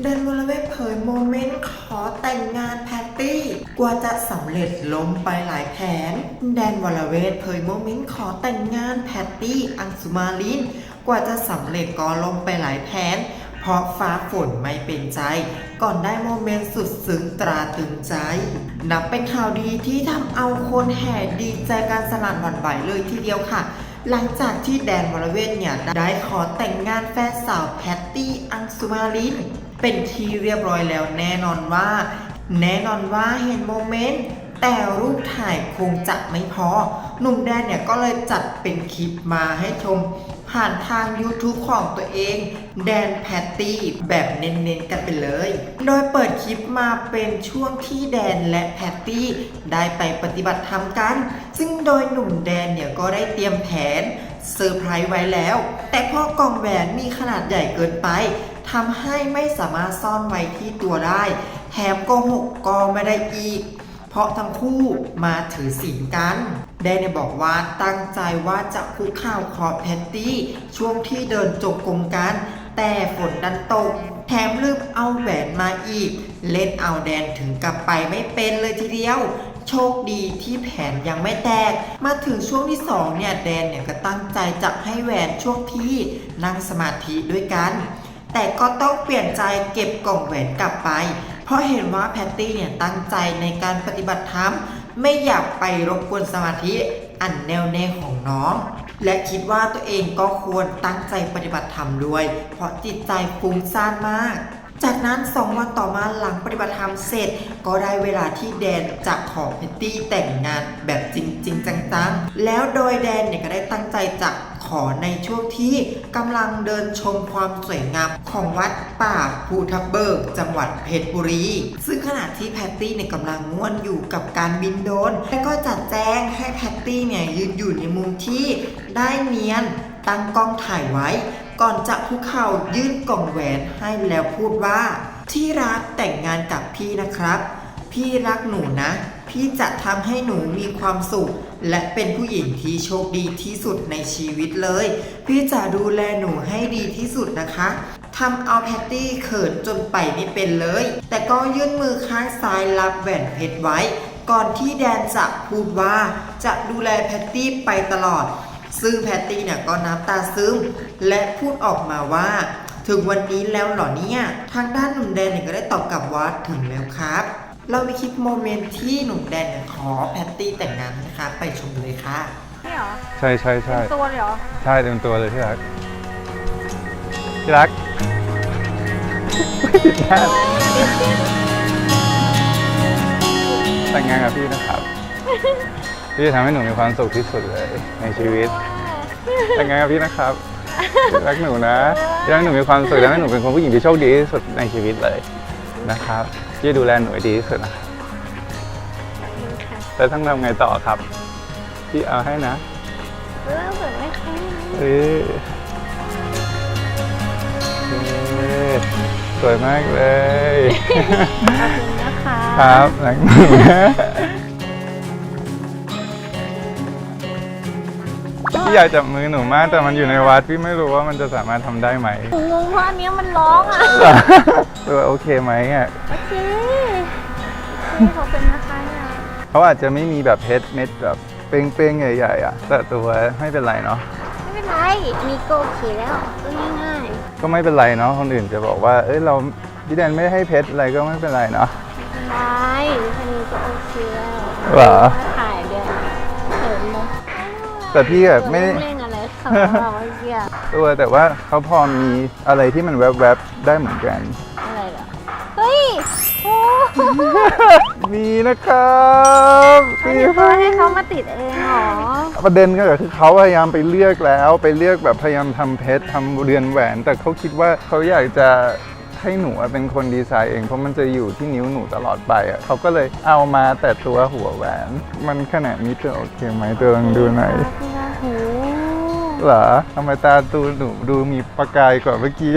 เดนวลเวทเผยโมเมนต์ขอแต่งงานแพตตี้ กว่าจะสำเร็จล้มไปหลายแผน แดนวลเวทเผยโมเมนต์ขอแต่งงานแพตตี้ อังสุมาลิน กว่าจะสำเร็จก็ล้มไปหลายแผน เพราะฟ้าฝนไม่เป็นใจ ก่อนได้โมเมนต์สุดซึ้งตราตึงใจ นับเป็นข่าวดีที่ทำเอาคนแห่ดีใจการสนั่นหวั่นไหวเลยทีเดียวค่ะหลังจากที่แดนวรเวทเนี่ย ได้ขอแต่งงานแฟนสาวแพตตี้ อังสุมาลิน เป็นที่เรียบร้อยแล้วแน่นอนว่า แน่นอนว่าเห็นโมเมนต์แต่รูปถ่ายคงจะไม่พอ หนุ่มแดนเนี่ยก็เลยจัดเป็นคลิปมาให้ชม ผ่านทาง YouTube ของตัวเอง แดนแพตตี้แบบเน้นๆกันไปเลย โดยเปิดคลิปมาเป็นช่วงที่แดนและแพตตี้ได้ไปปฏิบัติธรรมกัน ซึ่งโดยหนุ่มแดนเนี่ยก็ได้เตรียมแผนเซอร์ไพรส์ไว้แล้ว แต่พอกองแหวนมีขนาดใหญ่เกินไป ทำให้ไม่สามารถซ่อนไว้ที่ตัวได้ แถมโกหกก็ไม่ได้อีก เพราะทั้งคู่มาถือศีลกันแดนเนบอกว่าตั้งใจว่าจะคุกข่าวขอแพตตี้ช่วงที่เดินจงกรมกัน แต่ฝนดันตก แถมลืมเอาแหวนมาอีก เล่นเอาแดนถึงกลับไปไม่เป็นเลยทีเดียวโชคดีที่แผนยังไม่แตก มาถึงช่วงที่สองเนี่ยแดนเนี่ยก็ตั้งใจจะให้แหวนช่วงที่นั่งสมาธิด้วยกัน แต่ก็ต้องเปลี่ยนใจเก็บกล่องแหวนกลับไป เพราะเห็นว่าแพตตี้เนี่ยตั้งใจในการปฏิบัติธรรม ไม่อยากไปรบกวนสมาธิอันแน่วแน่ของน้อง และคิดว่าตัวเองก็ควรตั้งใจปฏิบัติธรรมด้วย เพราะจิตใจฟุ้งซ่านมาก จากนั้นสองวันต่อมาหลังปฏิบัติธรรมเสร็จ ก็ได้เวลาที่แดนจะขอแพตตี้แต่งงานแบบจริงจริงๆจังๆ แล้วโดยแดนเนี่ยก็ได้ตั้งใจจะ อในช่วงที่กำลังเดินชมความสวยงามของวัดป่าภูทับเบิก จังหวัดเพชรบุรี ซึ่งขณะที่แพตตี้เนี่ยกำลังง่วนอยู่กับการบินโดรนแล้วก็จัดแจ้งให้แพตตี้เนี่ยยืนอยู่ในมุมที่ได้เนียนตั้งกล้องถ่ายไว้ ก่อนจะคุกเข่ายื่นกล่องแหวนให้แล้วพูดว่า ที่รักแต่งงานกับพี่นะครับ พี่รักหนูนะ พี่จะทำให้หนูมีความสุข และเป็นผู้หญิงที่โชคดีที่สุดในชีวิตเลย พี่จะดูแลหนูให้ดีที่สุดนะคะทำเอาแพตตี้เขินจนไปไม่เป็นเลย แต่ก็ยื่นมือข้างซ้ายรับแหวนเพชรไว้ ก่อนที่แดนจะพูดว่าจะดูแลแพตตี้ไปตลอด ซึ่งแพตตี้เนี่ยก็น้ำตาซึมและพูดออกมาว่า ถึงวันนี้แล้วเหรอเนี่ย ทางด้านหนุ่มแดนเนี่ยก็ได้ตอบกลับว่าถึงแล้วครับ เรามีคลิปโมเมนต์ที่หนุ่มแดนเนี่ยขอแพตตี้แต่งงานนะคะ ไปชมเลยค่ะ นี่เหรอใช่ใช่ใช่เป็นตัวเลยเหรอ ใช่เต็มตัวเลยที่รักที่รักแต่งงานกับพี่นะครับ พี่จะทำให้หนูมีความสุขที่สุดเลย ในชีวิต แต่งงานกับพี่นะครับพี่รักหนูนะพี่รักหนูมีความสุขแล้วให้หนูเป็นคนผู้หญิงที่โชคดีที่สุดในชีวิตเลยนะครับ พี่จะดูแลหนูให้ดีที่สุดนะครับแล้วต้องทำไงต่อครับ พี่เอาให้นะเออเหมือนไม่ค่อยเออเออสวยมากเลย ขอบคุณนะคะครับรักหนูนะพี่อยากจับมือหนูมากแต่มันอยู่ในวัดพี่ไม่รู้ว่ามันจะสามารถทำได้ไหมหนูงงว่าอันเนี้ยมันร้องอะ ตัวโอเคไหมอะโอเคนี่ ขอบคุณนะคะเนี่ยเขาอาจจะไม่มีแบบเพชรเม็ดแบบเป้งๆใหญ่ๆอะแต่ตัวไม่เป็นไรเนาะไม่เป็นไร มีก็โอเคแล้วก็ง่ายก็ไม่เป็นไรเนาะคนอื่นจะบอกว่า เอ้ยเราพี่แดนไม่ได้ให้เพชรอะไรก็ไม่เป็นไรเนาะๆไม่เป็นไรแค่นี้ก็โอเคแล้วเหรอถ่ายเดี๋ยวเห็นไหมแต่พี่แบบไม่ได้ เล่นอะไรเขาบอกว่าเกี่ยตัวแต่ว่าเขาพอมีอะไรที่มันแวบๆได้เหมือนกันอะไรเหรอเฮ้ยโอ้ มีนะครับอันมีนี้คเขารับให้เขามาติดเองเหรอ ประเด็นก็คือเขาพยายามไปเลือกแล้ว ไปเลือกแบบพยายามทำเพชรทำเรือนแหวน แต่เขาคิดว่าเขาอยากจะให้หนูเป็นคนดีไซน์เองเพราะมันจะอยู่ที่นิ้วหนูตลอดไปอะเขาก็เลยเอามาแต่ตัวหัวแหวน มันขนาดนี้จะโอเคไหมตัวลองดูหน่อยพี่ว่าหู เหรอทำไมตาตูหนูดูมีประกายกว่าเมื่อกี้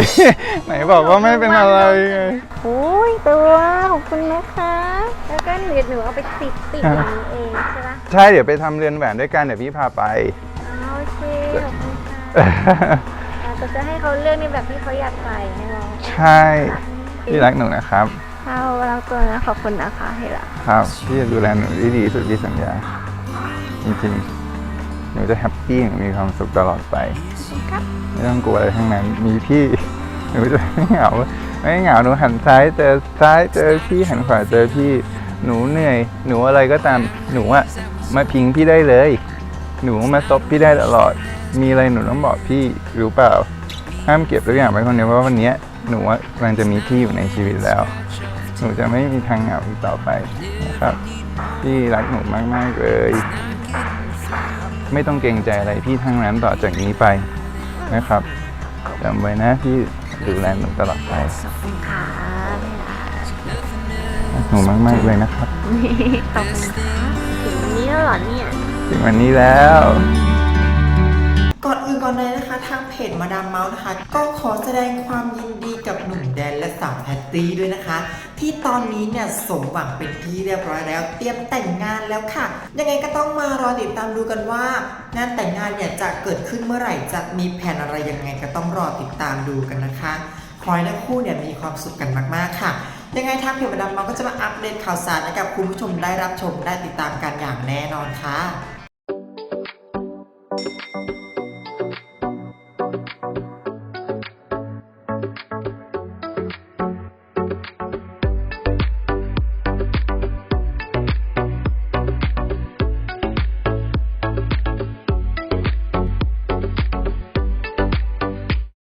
ไหนบอกว่าไม่เป็นอะไรไงโอ้ยตัวขอบคุณนะคะ แล้วก็เดี๋ยวหนูเอาไปติดติดอย่างนี้เองใช่ปะใช่เดี๋ยวไปทำเรือนแหวนด้วยกันเดี๋ยวพี่พาไปอ๋อโอเคขอบคุณค่ะอ่าแต่จะให้เขาเลือกในแบบที่เขาอยากใส่ให้เราใช่โพี่รักหนูนะครับเอารักตัวนะขอบคุณนะคะที่รักครับพี่จะดูแลหนูได้ดีที่สุดพี่สัญญาจริงๆ หนูจะแฮปปี้หนูมีความสุขตลอดไปครับไม่ต้องกลัวอะไรทั้งนั้น มีพี่หนูจะไม่เหงาไม่เหงาหนูหันซ้ายเจอซ้ายเจอพี่หันขวาเจอพี่หนูเหนื่อย หนูอะไรก็ตามหนูอะมาพิงพี่ได้เลย หนูมาซบพี่ได้ตลอด มีอะไรหนูต้องบอกพี่รู้เปล่าห้ามเก็บทุกอย่างไว้คนเดียวเพราะว่าวันเนี้ยหนูอะกำลังจะมีพี่อยู่ในชีวิตแล้ว หนูจะไม่มีทางเหงาอีกต่อไปนะครับ พี่รักหนูมาก ๆ เลย ไม่ต้องเกรงใจอะไรพี่ทั้งนั้นต่อจากนี้ไปนะครับจำไว้นะพี่ดูแลหนูตลอดไปขอบคุณค่ะที่รักรักหนูมากๆเลยนะครับขอบคุณค่ะถึงวันนี้แล้วเหรอเนี่ย ถึงวันนี้แล้วก่อนอื่น ก่อนเลยนะคะทางเพจมาดามเมาส์นะคะ ก็ขอแสดงความยินดีกับหนุ่มแดนและสาวแพตตี้ด้วยนะคะ ที่ตอนนี้เนี่ยสมหวังเป็นที่เรียบร้อยแล้ว เตรียมแต่งงานแล้วค่ะ ยังไงก็ต้องมารอติดตามดูกันว่า งานแต่งงานเนี่ยจะเกิดขึ้นเมื่อไหร่จะมีแผนอะไรยังไงก็ต้องรอติดตามดูกันนะคะขอให้ทั้งคู่เนี่ยมีความสุขกันมากๆค่ะยังไงทางเพจมาดามเมาส์ก็จะมาอัปเดตข่าวสารให้กับคุณผู้ชมได้รับชมได้ติดตามกันอย่างแน่นอนค่ะ